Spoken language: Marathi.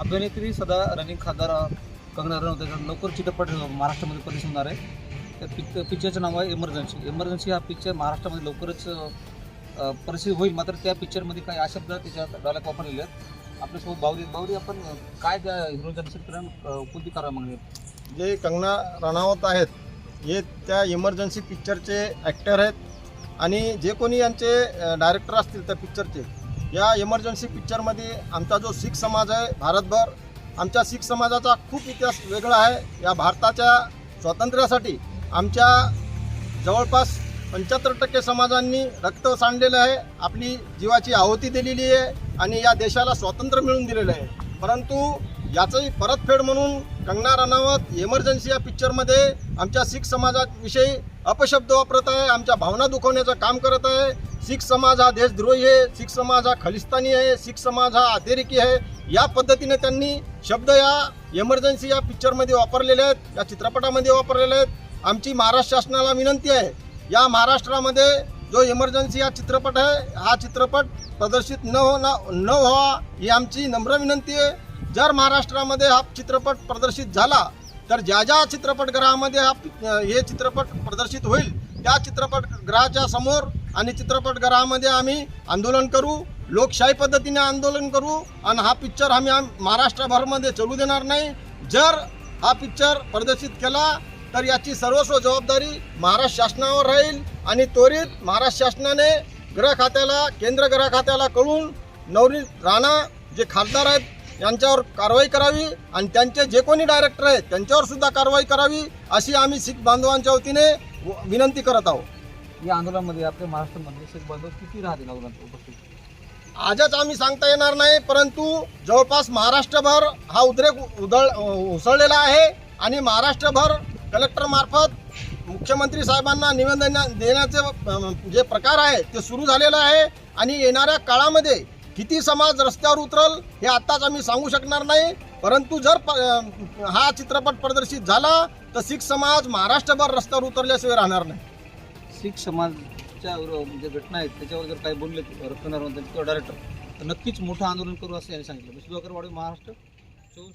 अभिनेत्री सदा रनिंग खासदार कंगना रनौत याचा लवकर चित्रपट महाराष्ट्रामध्ये प्रदेश होणार आहे. त्या पिक पिक्चरचं नाव आहे इमर्जन्सी इमर्जन्सी हा पिक्चर महाराष्ट्रामध्ये लवकरच प्रसिद्ध होईल. मात्र त्या पिक्चरमध्ये काही शब्द त्याच्या डायलॉग वापरलेले आहेत. आपल्यासोबत भाऊदी बावरी आपण काय त्या हिरोच्या डिसिप्लिन कोणती करा मागणी जे कंगना रनावत आहेत हे त्या इमर्जन्सी पिक्चरचे ॲक्टर आहेत. आणि जे कोणी यांचे डायरेक्टर असतील त्या पिक्चरचे या इमर्जन्सी पिक्चरमध्ये आमचा जो शीख समाज आहे भारतभर आमच्या शीख समाजाचा खूप इतिहास वेगळा आहे. या भारताच्या स्वातंत्र्यासाठी आमच्या जवळपास पंच्याहत्तर टक्के समाजांनी रक्त सांडलेलं आहे. आपली जीवाची आहुती दिलेली आहे आणि या देशाला स्वातंत्र्य मिळवून दिलेलं आहे. परंतु याचंही परतफेड म्हणून कंगना रनावत इमर्जन्सी या पिक्चरमध्ये आमच्या शीख समाजाविषयी अपशब्द वापरत आहे आमच्या भावना दुखवण्याचं काम करत आहे. शीख समाज हा देशद्रोही आहे शीख समाज हा खलिस्तानी आहे शीख समाज हा अतिरेकी आहे. या पद्धतीने त्यांनी शब्द या इमर्जन्सी या पिक्चरमध्ये वापरलेले आहेत या चित्रपटामध्ये वापरलेले आहेत. आमची महाराष्ट्र शासनाला विनंती आहे या महाराष्ट्रामध्ये जो इमर्जन्सी हा चित्रपट आहे हा चित्रपट प्रदर्शित न होणं न व्हावा ही आमची नम्र विनंती आहे. जर महाराष्ट्रामध्ये हा चित्रपट प्रदर्शित झाला तर ज्या ज्या चित्रपटगृहामध्ये हा हे चित्रपट प्रदर्शित होईल त्या चित्रपटगृहाच्या समोर आणि चित्रपटगृहामध्ये आम्ही आंदोलन करू लोकशाही पद्धतीने आंदोलन करू आणि हा पिक्चर आम्ही आम- महाराष्ट्रभरमध्ये चलू देणार नाही. जर हा पिक्चर प्रदर्शित केला तर याची सर्वस्व जबाबदारी महाराष्ट्र शासनावर राहील आणि त्वरित महाराष्ट्र शासनाने गृह खात्याला केंद्र गृह खात्याला कळून नवनीत राणा जे खासदार आहेत यांच्यावर कारवाई करावी आणि त्यांचे जे कोणी डायरेक्टर आहेत त्यांच्यावर सुद्धा कारवाई करावी अशी आम्ही शीख बांधवांच्या वतीने विनंती करत आहोत. या आंदोलनामध्ये आपल्या महाराष्ट्रामध्ये शीख बांधव किती राहतील आंदोलनात उपस्थित? आजच आम्ही सांगता येणार नाही परंतु जवळपास महाराष्ट्रभर हा उद्रेक उदळ उसळलेला आहे आणि महाराष्ट्रभर कलेक्टर मार्फत मुख्यमंत्री साहेबांना निवेदन देण्याचे जे प्रकार आहे ते सुरू झालेलं आहे आणि येणाऱ्या काळामध्ये किती समाज रस्त्यावर उतरल हे आत्ताच आम्ही सांगू शकणार नाही. परंतु जर प- हा चित्रपट प्रदर्शित झाला तर शीख समाज महाराष्ट्रभर रस्त्यावर उतरल्याशिवाय राहणार नाही. शीख समाजच्या म्हणजे जे घटना आहेत त्याच्यावर जर काही बोलले रत्नार किंवा डायरेक्टर तर नक्कीच मोठं आंदोलन करू असं यांनी सांगितलं. सुधाकर वाडी महाराष्ट्र चोवीस